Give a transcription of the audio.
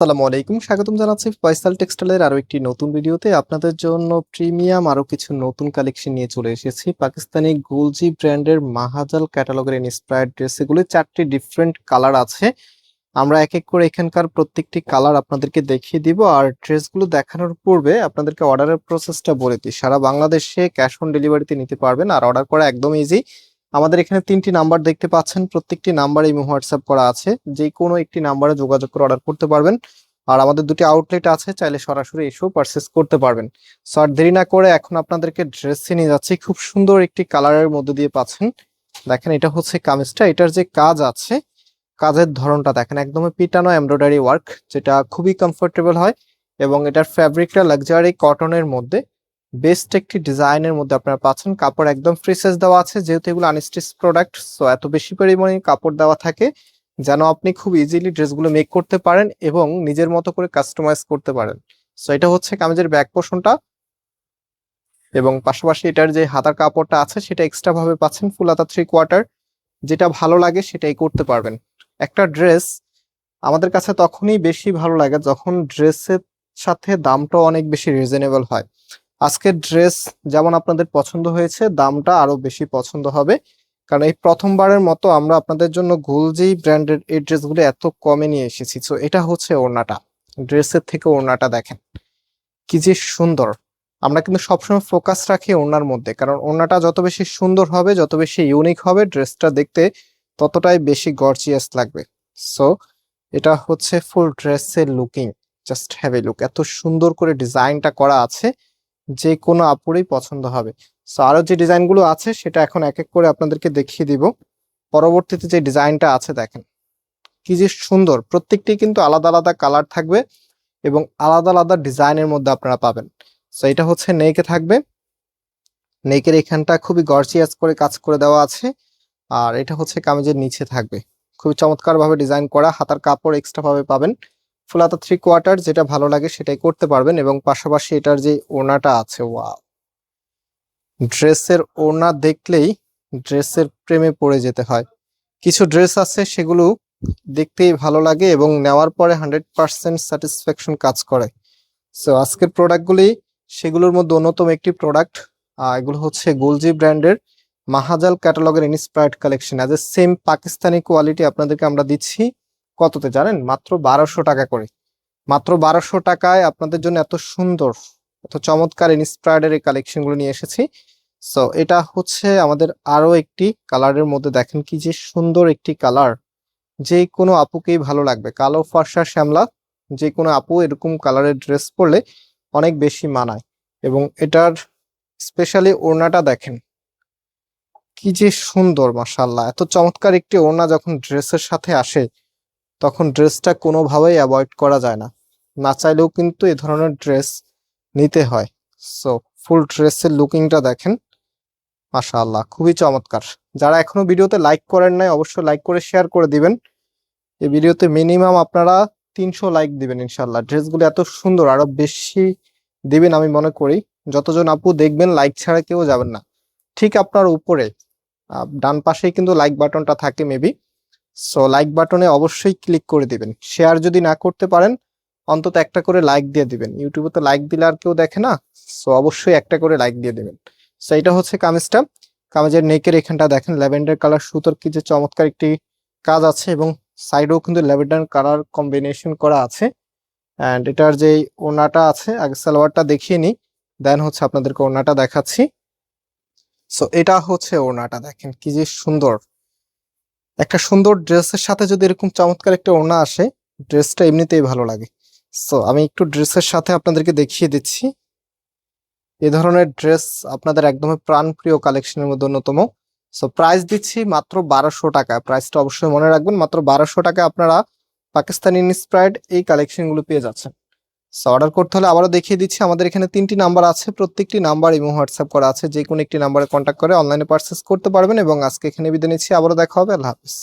আসসালামু আলাইকুম। স্বাগতম জানাচ্ছি ফয়সাল টেক্সটাইলের আরও একটি নতুন ভিডিওতে। আপনাদের জন্য প্রিমিয়াম আরও কিছু নতুন কালেকশন নিয়ে চলে এসেছি। পাকিস্তানি গুলজি ব্র্যান্ডের মাহাজাল ক্যাটালগের ইন্সপায়ার্ড ড্রেস এগুলি চারটি ডিফারেন্ট কালার আছে। আমরা এক এক করে এখানকার প্রত্যেকটি কালার আপনাদেরকে দেখিয়ে দিব। আর ড্রেসগুলো দেখানোর পূর্বে আপনাদেরকে অর্ডারের প্রসেসটা বলে দিই। সারা বাংলাদেশে ক্যাশ অন ডেলিভারিতে নিতে পারবেন। আর অর্ডার করা একদম ইজি আমাদের এখানে তিনটি নাম্বার দেখতে পাচ্ছেন। প্রত্যেকটি নাম্বারে ইমো হোয়াটসঅ্যাপ করা আছে। যে কোনো একটি নাম্বারে যোগাযোগ করে অর্ডার করতে পারবেন। আর আমাদের দুটি আউটলেট আছে, চাইলে সরাসরি এসেও পারচেস করতে পারবেন। সো আর দেরি না করে এখন আপনাদেরকে ড্রেস নিয়ে যাচ্ছি। খুব সুন্দর একটি কালারের মধ্যে দিয়ে পাচ্ছেন। দেখেন, এটা হচ্ছে কামিজটা। এটার যে কাজ আছে, কাজের ধরনটা দেখেন, একদমই পিটানো এমব্রয়ডারি ওয়ার্ক যেটা খুবই কমফোর্টেবল হয়। এবং এটার ফ্যাব্রিকটা লাক্সারি কটনের মধ্যে। বেস্ট একটি ডিজাইনের মধ্যে আপনারা পাচ্ছেন। কাপড় একদম ফ্রিসেস দেওয়া আছে, যেহেতু এগুলো আনস্টিচ প্রোডাক্ট সো এত বেশি পরিমাণে কাপড় দেওয়া থাকে যেন আপনি খুব ইজিলি ড্রেসগুলো মেক করতে পারেন এবং নিজের মতো করে কাস্টমাইজ করতে পারেন। সো এটা হচ্ছে কামিজের ব্যাক পোর্শনটা এবং পাশাপাশি এটার যে হাতার কাপড়টা আছে, সেটা এক্সট্রা ভাবে পাচ্ছেন ফুল হাতা থ্রি কোয়ার্টার যেটা ভালো লাগে সেটাই করতে পারবেন। একটা ড্রেস আমাদের কাছে তখনই বেশি ভালো লাগে যখন ড্রেসের সাথে দামটাও অনেক বেশি রিজনেবল হয়। আজকের ড্রেস যেমন আপনাদের পছন্দ হয়েছে, দামটা আরও বেশি পছন্দ হবে। কারণ এই প্রথমবারের মতো আমরা আপনাদের জন্য গুলজি ব্র্যান্ডের এই ড্রেসগুলো এত কমে নিয়ে এসেছি। তো এটা হচ্ছে ওড়নাটা। ড্রেসের থেকে ওড়নাটা দেখেন। কি যে সুন্দর। আমরা কিন্তু সবসময় ফোকাস রাখি ওড়নার মধ্যে। কারণ ওড়নাটা যত বেশি সুন্দর হবে, যত বেশি ইউনিক হবে, ড্রেসটা দেখতে ততটাই বেশি গর্জিয়াস লাগবে। সো এটা হচ্ছে ফুল ড্রেসের looking just have a look এত সুন্দর করে ডিজাইনটা করা আছে। যে কোনো আপুরই পছন্দ হবে। সো আরও যে ডিজাইনগুলো আছে, সেটা এখন এক এক করে আপনাদেরকে দেখিয়ে দিব। পরবর্তীতে যে ডিজাইনটা আছে, দেখেন। কি যে সুন্দর! প্রত্যেকটি কিন্তু আলাদা আলাদা কালার থাকবে এবং আলাদা আলাদা ডিজাইনের মধ্যে আপনারা পাবেন। সো এটা হচ্ছে নেকে থাকবে। নেকের এখানটা খুবই গর্জিয়াস করে কাজ করে দেওয়া আছে। আর এটা হচ্ছে কামিজের নিচে থাকবে। খুবই চমৎকার ভাবে ডিজাইন করা। হাতার কাপড় এক্সট্রা ভাবে পাবেন। ফুল হাতা থ্রি কোয়ার্টার যেটা ভালো লাগে সেটাই করতে পারবেন এবং পাশাপাশি এটার যে ওড়নাটা আছে ওয়া ড্রেসের ওড়না দেখলেই ড্রেসের প্রেমে পড়ে যেতে হয়। কিছু ড্রেস আছে সেগুলো দেখতেই ভালো লাগে এবং নেওয়ার পরে হান্ড্রেড পার্সেন্ট স্যাটিসফ্যাকশন কাজ করে। সো আজকের প্রোডাক্টগুলি সেগুলোর মধ্যে অন্যতম একটি প্রোডাক্ট এগুলো হচ্ছে গোলজি ব্র্যান্ডের মাহাজাল ক্যাটালগের inspired collection as a same Pakistani quality আপনাদেরকে আমরা দিচ্ছি। কততে জানেন? মাত্র বারোশো টাকা করে। মাত্র বারোশো টাকায় আপনাদের জন্য এত সুন্দর, এত চমৎকার ইনস্পায়ার্ডের এই কালেকশনগুলো নিয়ে এসেছি। সো এটা হচ্ছে আমাদের আরও একটি কালারের মধ্যে দেখেন কি যে সুন্দর একটি কালার যে কোনো আপুকেই ভালো লাগবে। কালো ফর্সা শ্যামলা, যে কোনো আপু এরকম কালারের ড্রেস পরলে অনেক বেশি মানায়। এবং এটার স্পেশালি ওড়নাটা দেখেন, কি যে সুন্দর মাসাল্লাহ এত চমৎকার একটি ওড়না যখন ড্রেসের সাথে আসে তখন ড্রেসটা কোনোভাবেই অ্যাভয়েড করা যায় না। না চাইলেও কিন্তু এ ধরনের ড্রেস নিতে হয়। সো ফুল ড্রেসের লুকিংটা দেখেন। মাশাআল্লাহ, খুবই চমৎকার। যারা এখনও ভিডিওতে লাইক করেন নাই, অবশ্যই লাইক করে শেয়ার করে দিবেন। এই ভিডিওতে মিনিমাম আপনারা তিনশো লাইক দিবেন ইনশাল্লাহ ড্রেসগুলো এত সুন্দর, আরও বেশি দিবেন আমি মনে করি। যতজন আপু দেখবেন লাইক ছাড়া কেউ যাবেন না। ঠিক আপনার উপরে। ডান পাশেই কিন্তু লাইক বাটনটা থাকে মেবি সো লাইক বাটনে অবশ্যই ক্লিক করে দিবেন। শেয়ার যদি না করতে পারেন, অন্তত একটা করে লাইক দিয়ে দিবেন। ইউটিউবে তো লাইক দিলে আর কেউ দেখে না সো অবশ্যই একটা করে লাইক দিয়ে দিবেন। সো এটা হচ্ছে কামিজটা কামিজের নেকের এখানটা দেখেন, ল্যাভেন্ডার কালার সুতোর কি যে চমৎকার একটি কাজ আছে এবং সাইডেও কিন্তু ল্যাভেন্ডার কালার কম্বিনেশন করা আছে। অ্যান্ড এটার যে ওনাটা আছে, আগে সালোয়ারটা দেখিয়ে নিই দেন হচ্ছে আপনাদেরকে ওনাটা দেখাচ্ছি। সো এটা হচ্ছে ওড়নাটা দেখেন কি যে সুন্দর। একটা সুন্দর ড্রেসের সাথে যদি এরকম চমৎকার একটা ওড়না আসে, ড্রেসটা এমনিতেই ভালো লাগে। সো আমি একটু ড্রেসের সাথে আপনাদেরকে দেখিয়ে দিচ্ছি। এ ধরনের ড্রেস আপনাদের একদমই প্রাণপ্রিয় কালেকশনের মধ্যে অন্যতম। সো প্রাইস দিচ্ছি মাত্র বারোশো টাকা। প্রাইসটা অবশ্যই মনে রাখবেন, মাত্র বারোশো টাকা আপনারা পাকিস্তানি ইনস্পায়ার্ড এই কালেকশনগুলো পেয়ে যাচ্ছেন। সো অর্ডার করতে হলে আবারও দেখিয়ে দিচ্ছি, আমাদের এখানে তিনটি নাম্বার আছে, প্রত্যেকটি নাম্বার এবং হোয়াটসঅ্যাপ করা আছে যে কোনো একটি নাম্বারে কন্ট্যাক্ট করে অনলাইনে পারচেস করতে পারবেন এবং আজকে এখানে বিদায় নিচ্ছি, আবারও দেখা হবে, আল্লাহ হাফিজ।